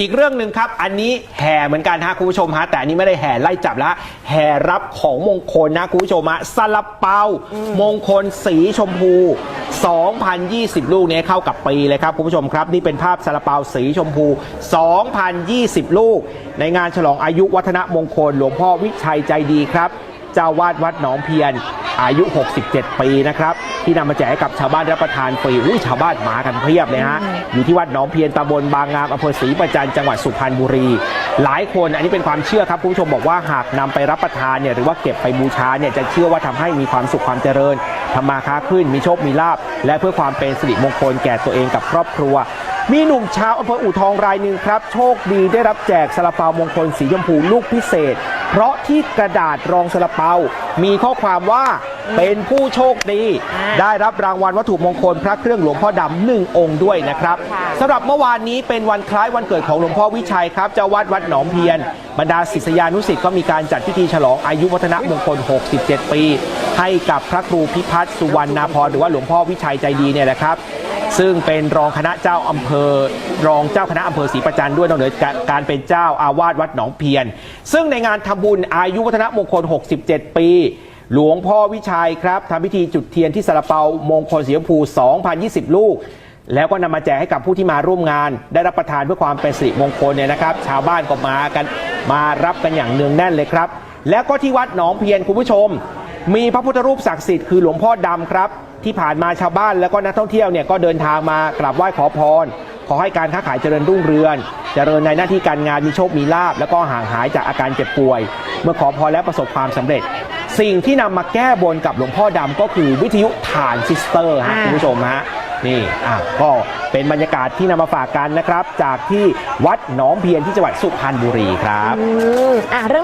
อีกเรื่องหนึ่งครับ อันนี้แห่เหมือนกันฮะคุณผู้ชมฮะแต่อันนี้ไม่ได้แห่ไล่จับแล้วแห่รับของมงคลนะคุณผู้ชมฮะซาลาเปามงคลสีชมพู 2,020 ลูกนี้เข้ากับปีเลยครับคุณผู้ชมครับ นี่เป็นภาพซาลาเปาสีชมพู 2,020 ลูก ในงานฉลองอายุวัฒนมงคล หลวงพ่อวิชัยใจดีครับ เจ้าวาดวัดหนองเพียน อายุ 67 ปีนะครับ ที่นำมาแจกให้กับชาวบ้านรับประทานฟรีอุ้ยชาวบ้านมากันเพียบเลยฮะ อยู่ที่วัดหนองเพียนตำบลบางงามอำเภอศรีประจันจังหวัดสุพรรณบุรี หลายคนอันนี้เป็นความเชื่อครับคุณผู้ชมบอกว่าหากนำไปรับประทานเนี่ยหรือว่าเก็บไปบูชาเนี่ยจะเชื่อว่าทำให้มีความสุขความเจริญทำมาค้าขึ้นมีโชคมีลาบและเพื่อความเป็นสิริมงคลแก่ตัวเองกับครอบครัวมีหนุ่มชาวอำเภออู่ทองรายหนึ่งครับ โชคดีได้รับแจกซาลาเปามงคลสีชมพูลูกพิเศษ เพราะที่กระดาษรองซาลาเปา มีข้อความว่าเป็นผู้โชคดีอ่าได้รับรางวัลวัตถุมงคลพระเครื่องหลวงพ่อดำหนึ่งองค์ด้วยนะครับค่ะสำหรับเมื่อวานนี้เป็นวันคล้ายวันเกิดของหลวงพ่อวิชัยครับเจ้าวัดวัดหนองเพียน บรรดาศิษยานุศิษย์ก็มีการจัดพิธีฉลองอายุวัฒนมงคล 67 ปี ให้กับพระครูพิพัฒน์สุวรรณนาพรหรือว่าหลวงพ่อวิชัยใจดีเนี่ยนะครับ ซึ่งเป็นรองคณะเจ้าอำเภอ รองเจ้าคณะอำเภอศรีประจันด้วยนอกเหนือจากการเป็นเจ้าอาวาสวัดหนองเพียน ซึ่งในงานทำบุญอายุวัฒนมงคล 67 ปีหลวงพ่อวิชัยครับทำพิธีจุดเทียนที่สาลาเปามงคลสีชมพู 2,020 ลูก แล้วก็นำมาแจกให้กับผู้ที่มาร่วมงาน ได้รับประทานเพื่อความเป็นสิริมงคลเนี่ยนะครับ ชาวบ้านก็มากันมารับกันอย่างเนืองแน่นเลยครับ แล้วก็ที่วัดหนองเพียนคุณผู้ชม มีพระพุทธรูปศักดิ์สิทธิ์คือหลวงพ่อดำครับ ที่ผ่านมาชาวบ้านแล้วก็นักท่องเที่ยวเนี่ยก็เดินทางมากราบไหว้ขอพร ขอให้การค้าขายเจริญรุ่งเรืองเจริญในหน้าที่การงานมีโชคมีลาบแล้วก็ห่างหายจากอาการเจ็บป่วย เมื่อขอพรแล้วประสบความสำเร็จ สิ่งที่นำมาแก้บนกับหลวงพ่อดำก็คือวิทยุฐานซิสเตอร์ฮะอ่าคุณผู้ชมฮะนี่อะก็เป็นบรรยากาศที่นำมาฝากกันนะครับ จากที่วัดหนองเพียนที่จังหวัดสุพรรณบุรีครับอืมอะเรื่อง